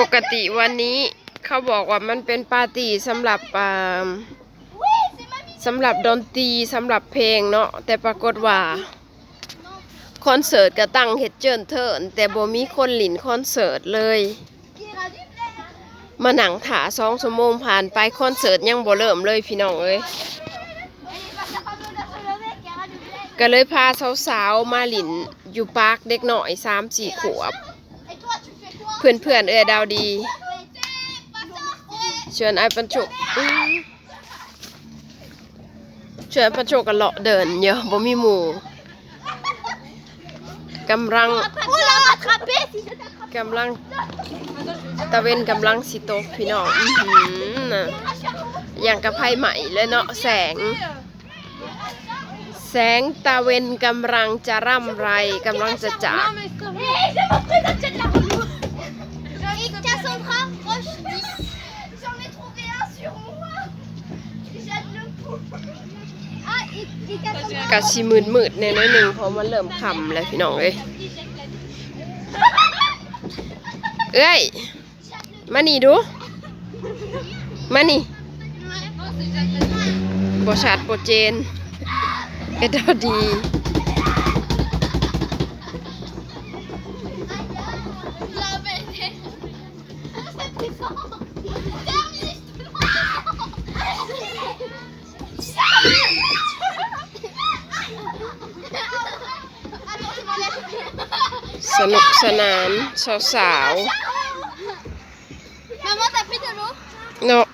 ปกติวันนี้เขาบอกว่ามันเป็นปาร์ตี้สำหรับสำหรับดนตรีสำหรับเพลงเนาะแต่ปรากฏว่าคอนเสิร์ตก็ตั้งเฮดเจินเทินแต่บ่มีคนหลินคอนเสิร์ตเลยมาหนังถาสองชั่วโมงผ่านไปคอนเสิร์ตยังบ่เริ่มเลยพี่น้องเอ้ย ก็เลยพาสาวๆมาหลินอยู่ปาร์คเด็กหน่อย3-4ขวบ Et toi, tu fais quoi เพื่อนๆเอ้ยดาวดีชวนไอ้ปัญจุกชวนปัญจุกกันเลาะเดินเยอะบ่มีหมู่กำลังกำลังตะเวนกำลังสิตพี่น้องอื้อหือน่ะอย่างกับไพ่ใหม่เลยเนาะแสง แสงตะเวนกำลังจะร่ำไรกำลังจะจาก Hé, je me présente, j'ai de la relou Et Cassandra, roche 10 J'en ai trouvé un sur moi Jette le coup Ah, et, et Cassandra กะชิมืดมืดๆแน่น้อยหนึ่งเพราะมันเริ่มค่ำแล้วพี่น้องเอ้ย เอ้ย มานี่ดู มานี่บชัดบเจน เอ็ดเอาดี La bête C'est puissant Terminé, Attends, je m'enlève สนุกสนานสาว Maman, t'as pris de l'eau ๆเนาะ